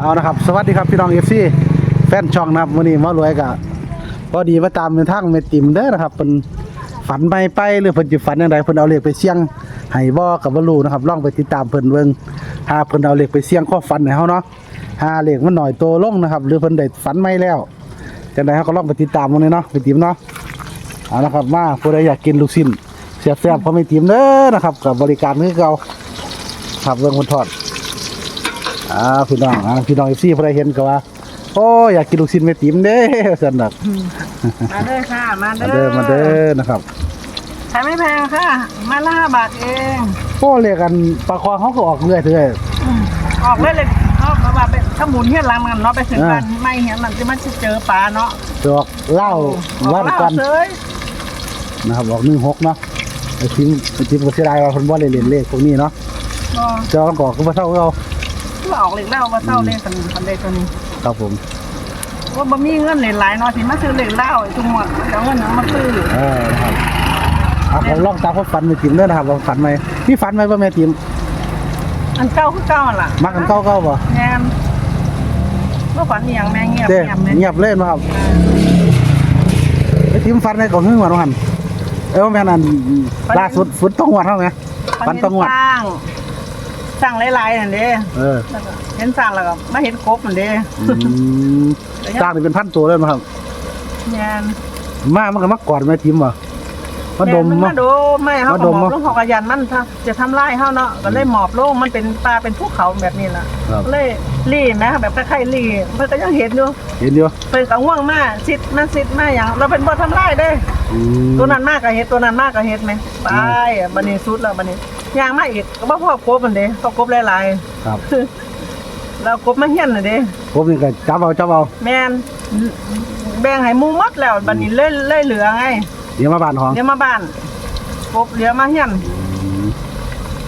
เอานะครับสวัสดีครับพี่น้องเอฟซีแฟนช่องนะครับวันนี้มารวยกับพอดีมาตามเป็นทางเมติมเด้อนะครับเป็นฝันไปไปหรือเพิ่นจิฝันอย่างไรเพิ่นเอาเลขไปเสี่ยงให้บ่กับบ่รู้นะครับลองไปติดตามเพิ่นเบิ่งหาเพิ่นเอาเลขไปเสี่ยงข้อฝันให้เฮาเนาะหาเลขมันหน่อยโตลงนะครับ หรือเพิ่นได้ฝันไม่แล้วจังไดเฮาก็ลองไปติดตามมันเลยเนาะไปติมเนาะเอาละครับมาผู้ใดอยากกินลูกชิ้นแซ่บๆเพราะไม่ติมเด้อนะครับกับบริการคือเก่าครับเบิ่งคนทอด อ่าพี่น้องอ่าพี่น้องเอฟซีพอได้เห็นก็ว่า โอ้อยากกินลูกชิ้นแม่ติ๋มเด้สันดักมาเด้อค่ะ มามาเด้เด้ออมาเด้อนะครับใช้ไม่แพงค่ะ มาละห้าบาทเอง โอ้เรียกกันปลาคอเขาก็ออกเรื่อยเถอะออกเลยเลยเขาเขาว่าไปถ้าหมุนเฮียนหลังกันเนาะไปถึงอ่า บ้านไม่เฮียนหลังจะมันจะเจอปลาเนาะดอกเหล้าออกวันเหล้ากันเฉยนะครับออกหนึ่งหกเนาะไอ้ทิ้งไอ้ทิ้งก็เสียดายว่าคนบ่ได้เล่นเลขพวกนี้เนาะก็เจ้าก็ก่อก็มาเท่าเรา ว่าออกเหล็กเหล้าว่าเศร้าเลขกันคันเลขตัวนี้ครับผมว่าบ่มีเงินเหรียญหลายเนาะที่มาซื้อเหล็กเหล้าไอ้ทุกหมดมันจะเอาเงินหยังมาซื้อเออนะครับเอาผมลองตามเขาฝันแม่ติ๋มเด้อนะครับว่าฝันไหมพี่ฝันไหมว่าแม่ติ๋มอันเก่าคือเก่าหั่นล่ะมักกันเก้าเก้าบ่แม่นเมื่อฝันอหย่างแม่เงียบเด้เงียบเลยเงียบเล่นมาครับไอ้ติ๋มฝันในก่อนหึ่งวันวันเออแม่นั่นล่าสุดฝนต้องหวัดเท่าไหมฝันต้องหวัด สร้างสร้างหลายๆนั่นเด้เออแล้วก็เห็นสร้างแล้วก็มาเห็นกบนั่นเด้อืมสร้างนี่เป็นพันตัวเลยนะครับ แม่นมามันก็มากอดแม่ทิมว่ะ มาดมแนมามาดูไม่เฮามาก็ดหมมอบมาลงเฮาก็ยันมันถ้าจะทำลายเฮาเนาะก็เลยหมอบลงมันเป็นปลาเป็นภูเขาแบบนี้ล่ะครับก็เลยรีนะแบบคล้ายๆรีเพิ่นก็ยังเห็นอยู่เห็นอยู่เพิ่นก็ง่วงมาซิดมาซิดมาหยังเราเป็นบ่ทำลายเด้อืมตัวนั้นมากก็เฮ็ดตัวนั้นมากก็เฮ็ดไหมไปอะบัดนี้สุดแล้วบัดนี้ย่างมาอีกก็บ่พอกบมันเด้พอกบหลายครับๆแล้วกบมาเฮียนน่ะเด้ผมนี่ก็จับเอาจับเอาแม่นแบ่งให้หมู่หมดแล้วบัดนี้เลยเลยเหลือไง เดี๋ยวมาบ้านของเดี๋ยวมาบ้านกบเหลือมาเฮียนอืม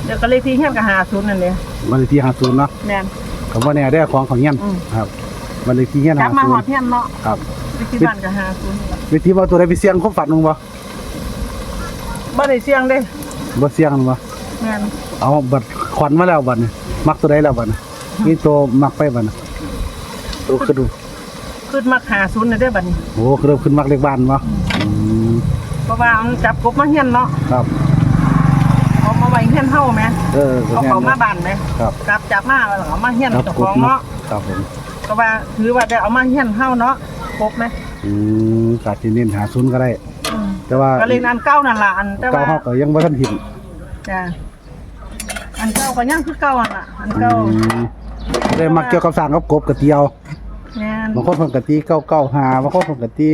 เดี๋ยวก็เลยที่เฮียนก็หาศูนย์นั่นเด้วันเลขที่ห้าศูนย์เนาะแม่นคำว่าเนี่ยได้ของของเงี้ยนอืมครับวันเลขที่เงี้ยนกลัห้าบมาศูหนอดย์เฮียนเนาะครับไปที่บ้านก็หาศูนย์นี่ล่ะแม่ทิมเอาตัวใดไปเสี่ยงความฝันมึงบ่บ่ได้เสี่ยงเด้บ่เสี่ยงหรอบ่แม่นเอาบัตรขวัญมาแล้วบัตรนี่มักตัวใดแล้วบัตรนี่นี่ตัวมักไปบัตรนี่ตัวขึ้นดูขึ้นมาหาศูนย์น่ะเด้บัดนี้โอ้เริ่มขึ้นมักเลขบ้านบ่อืม เพราะว่ามันจับกบมาเฮียนเนาะครับ เอามาไว้เฮียนเฮาแหมเออก็เอาแม่นเขามานะบ้านไหมครับกลับจากมาแล้วเอามาเฮียนครับเจ้ากขบองเนาะเนาะครับผมก็ว่าถือว่าได้เอามาเฮียนเฮาเนาะครบไหมอืมกาสิเน้นหาศูนย์ก็ได้ อืมแต่ว่าก็เลยอันเก่านั่นล่ะอันแต่เก้าว่าเฮาก็ยังบ่ทันหินจ้ะอันเก่าก็ยังคือเก่าอันล่ะอันเก่าได้มักเกี่ยวกับสร้างกับกบกะเตียวแม่นบางคนเพิ่นกะตีเก้าเก้าหาบางคนเพิ่นกะตี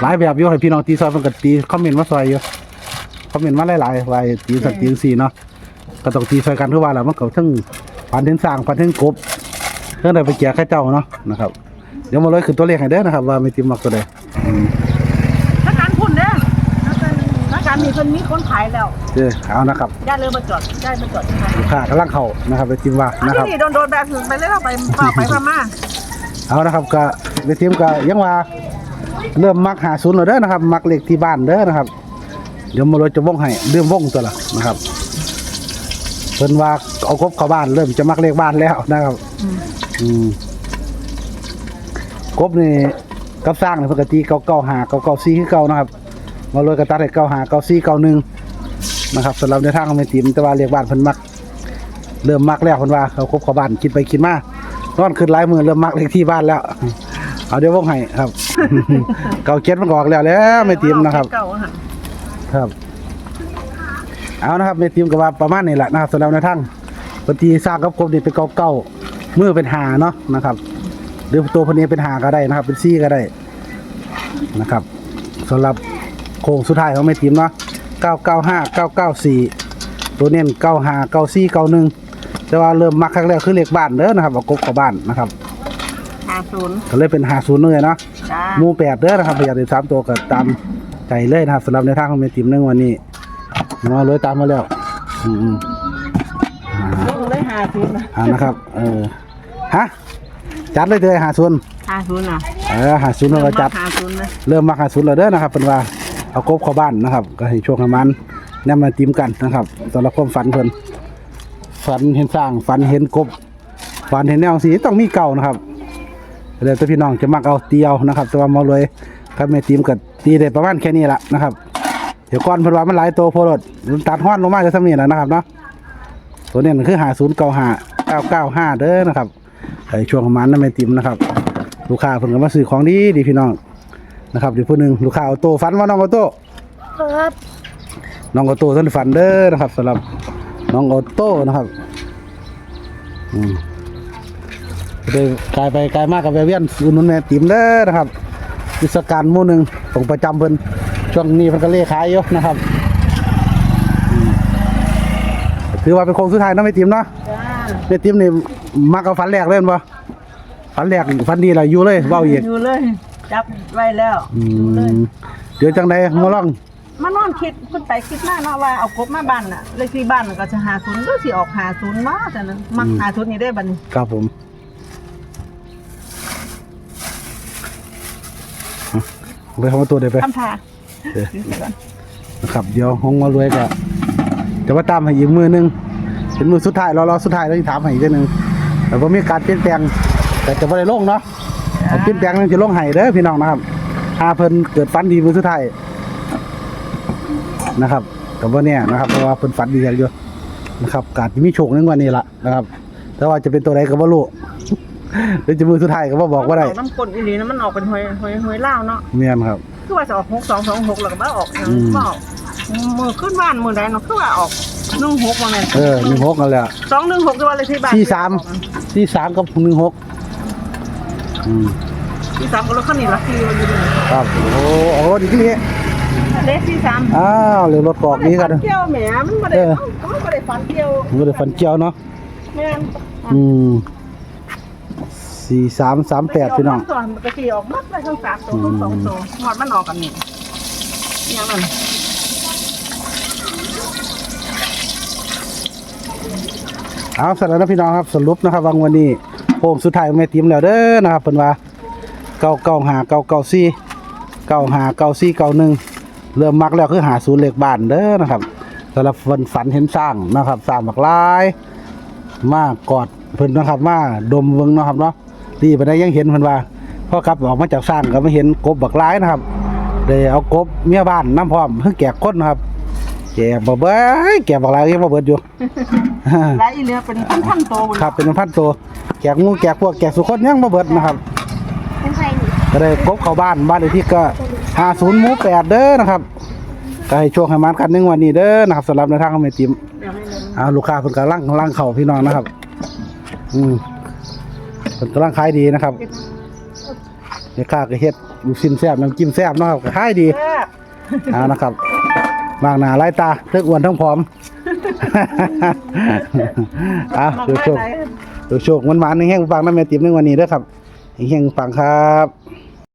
หลายแบบอยู่ให้พี่น้องตีซอยเพิ่นกะตีคอมเมนต์มาซอยอยู่คอมเมนต์มาหลายๆว่าให้ตีสักตีจังซี่เนาะก็ต้องตีซอยกันคือว่าล่ะมันก็ทั้งปันถึงสร้างปันถึงกบเพิ่นได้ไปแจกให้เจ้าเนาะนะครับเดี๋ยวมาเลยขึ้นตัวเลขให้เด้อนะครับ ว่ามีติมมักตัวใดอืมถ้าการพุ่นเด้อถ้าการถ้าการมีคนมีคนขายแล้วเด้อเอานะครับได้เลยมาจอดได้มาจอดที่ไหนลูกค้ากำลังเข้านะครับไปติมว่านะครับที่นี่โดนๆแบบไปเลยเราไปเปล่าไปพม่าเอานะครับก็ในทีมก็ยังว่า เริ่มมักหาศูนย์แล้วเด้อนะครับ มักเลขที่บ้านเด้อนะครับ เดี๋ยวมาเลยจะว่องให้เริ่มว่องตัวละนะครับเพิ่นว่าเอาครบเข้าบ้านเริ่มจะมักเลขบ้านแล้วนะครับ อืมอืมครบนี่กับสร้างในปกติเก้าเก้าหาเก้าเก้าสี่คือเก่านะครับ มาเลยกระตัดให้เก้าหาเก้าสี่เก้าหนึ่งนะครับสำหรับในทางของแม่ทีมแต่ว่าเลขบ้านเพิ่นมัก เริ่มมักแล้วเพิ่นว่าเขาครบเข้าบ้านคิดไปคิดมานอนขึ้นหลายมือเริ่มมักเลขที่บ้านแล้ว เอาเดี๋ยววงให้ครับ เก่าเจ็ดมันก็ออกแล้วแล้วไม่ทีมนะครับ เก่าอะค่ะครับ เอานะครับไม่ทีมก็ว่าประมาณนี้แหละนะครับสำหรับในทางปฏิสร้างกับกบนี่เป็นเก่าเก่าๆมือเป็นหาเนาะนะครับหรือตัวพนนี้เป็นหาก็ได้นะครับ เป็นซี่ก็ได้นะครับสำหรับโค้งสุดท้ายของไม่ทีมเนาะเก้าเก้าห้าเก้าเก้าสี่ตัวเน้นเก้าห้าเก้าสี่เก้าหนึ่งแต่ว่าเริ่มมักครั้งแรกคือเลขบ้านเด้อนะครับเอากบเข้าบ้านนะครับ หาศูนย์ก็เลยเป็นหาศูนย์เลยเนาะ จ้า หมูแปดเด้อนะครับประหยัดได้สามตัวก็ตามใจเลยนะครับสำหรับในทางของเมติมในวันนี้มาเลยตามมาแล้วอืมอืมอ่าลงเลยหาศูนย์นะอ่านะครับเออฮะจัดเลยเด้อหาศูนย์หาศูนย์อะเออหาศูนย์เราจัด หาศูนย์นะเริ่มมาหาศูนย์แล้วเด้อนะครับเป็นว่าเอากบเข้าบ้านนะครับ ก็ให้ช่วงประมาณนำมาติมกันนะครับสำหรับความฝันเพิ่นฝันเห็นสร้างฝันเห็นกบฝันเห็นแนวสีต้องมีเก่านะครับ เดี๋ยวแต่พี่น้องจะมักเอาเตียวนะครับ แต่ว่าหมอรวยครับแม่ติมก็ตีได้ประมาณแค่นี้ละนะครับ เดี๋ยวก่อนเพิ่นว่ามันหลายตัวโพดมันตัดฮ้อนลงมาจะทำนี่แหละนะครับเนาะตัวนี้มันคือหาศูนย์เก้าห้าเก้าเก้าห้าเด้อนะครับไอ้ช่วงประมาณนั้นแม่ติมนะครับ ลูกค้าเพิ่นก็มาซื้อของดีดีพี่น้องนะครับเดี๋ยวผู้หนึงลูกค้าเอาโต้ฟันว่าน้องเอาโต้ครับน้องออโต้ท่านฝันเด้อนะครับสำหรับน้องออโต้นะครับ อืม เดี๋ยวกลายไปกลายมากกับแวะเวียนอุดหนุนแม่ติ๋มเด้อนะครับวิศการหมู่หนึ่งของประจำเพิ่นช่วงนี้เพิ่นก็เล่ขายอยู่นะครับอืมถือว่าเป็นโค้งสุดท้ายเนาะแม่ติ๋มเนาะจ้าแม่ติ๋มนี่มักเอาฝันแรกเล่นบ่ฝันแรกฝันดีล่ะอยู่เลยเว้าอีกอยู่เลยจับไว้แล้วอือยู่เลยมเดี๋ยวจังใดมาลองมานอนคิดขึ้นไปคิดหน้าเนาะว่าเอากบมาบ้านน่ะเลขที่บ้านน่ะก็จะหาศูนย์ก็สิออกหาศูนย์เนาะแต่นั้นมักหาศูนย์นี่ได้บัดนี้ครับผม ไปทำตัวเดี๋ยวไปคำพาเออนะครับเดี๋ยวห้องมารวยก็จะมาตามให้อีกมือหนึงเป็นมือสุดท้ายรอรอสุดท้ายแล้วที่ถามให้อีกเทื่อหนึงแต่ว่ามีการเปลี่ยนแปลง แต่จะไม่ได้ลงเนาะแต่เปลี่ยนแปลงนั่นจะลงให้เด้อพี่น้องนะครับถ้าเพิ่นเกิดฝันดีมือสุดท้ายนะครับแต่ว่าเนี่ยนะครับเพราะว่าเพิ่นฝันดีกันอยู่นะครับการมีโชคในวันนี้ละนะครับ แต่ว่าจะเป็นตัวใดก็บ่รู้ หรือจะมือสุดท้ายก็บ่บอกว่าได้น้ำกลอีหลีนะมันออกเป็นหวยหวยหวยเล่าวเนาะเมียนครับ คือว่าจะออกหกสองสองหกแล้วก็มาออกอืมมาออกมือขึ้นบ้านมือใดเนาะคือว่าออกหนึ่งหกมาแม่นเออหนึ่งหกนั่นแหละ สองหนึ่งหกคือว่าเลขที่บ้านสี่สาม ที่สามกับหนึ่งหกอืมที่สามก็รถคันนี้ละที่อยู่ดีครับโอ้โอ้ดีที่นี่เลขที่สามอ้าวเรือรถกอกนี้กันฟัเกี่ยวแหมมันไม่ได้เออเอ้ามันไม่ได้ฟันเกี่ยวมันได้ฟันเจียวเนาะแม่นอืม สี่สามสามแปดพี่น้องส่วนปกติออกมัดไปทั้งสามตัวทั้งสองตัวหมดมันออกกันนี่อย่างนั้นเอาเสร็จแล้วนะพี่น้องครับสรุปนะครับวันวันนี้โฮมสุดท้ายของแม่ติมแล้วเด้อนะครับเพิ่นว่าเก้าเก้าหาเก้าเก้าสี่เก้าหาเก้าสี่เก้าหนึ่งเริ่มมักแล้วคือหาศูนย์เลขบ้านเด้อนะครับสำหรับฝันฝันเห็นสร้างนะครับสร้างบักหลาย มากอดเพิ่นนะครับมาดมเบิ่งเนาะครับเนาะ ดีไปได้ยังเห็นเพิ่นว่าพอกลับออกมาจากสร้างก็ไม่เห็นกบบักหลายนะครับได้เอากบเมียบ้านน้ำพร้อมเพิ่งแกะคนนะครับ แกะบ่เบิดแกะบักหลายยังบ่เบิดอยู่และอีเหลือเป็นพันพันๆตัวหมดครับเป็นพันตัวแกะงูแกะพวกแกะสุคนยังบ่เบิดนะครับเป็นใครนี่ก็ได้กบเข้าบ้านบ้านเลขที่ก็50หมู่8เด้อนะครับก็ให้โชคให้มานกันหนึงวันนี้เด้อนะครับสำหรับในทางของแม่ติมเดี๋ยวให้เลยอ่าลูกค้าเพิ่นกำลังลังเข้าพี่น้องนะครับ อืม เพิ่นกำลังขายดีนะครับแม่ค้าก็เฮ็ดลูกชิ้นแซ่บน้ำจิ้มแซ่บเนาะครับก็ขายดีแซ่บอ่านะครับมากหน้าหลายตาเทั้งอ้วนทั้งผอมอะมากเดี๋ยวได้โชคไหนเดี๋ยวโชคมันหวานๆแห้งๆปังน้ำแม่ติ๋มในวันนี้เด้อครับแห้งๆปังครับ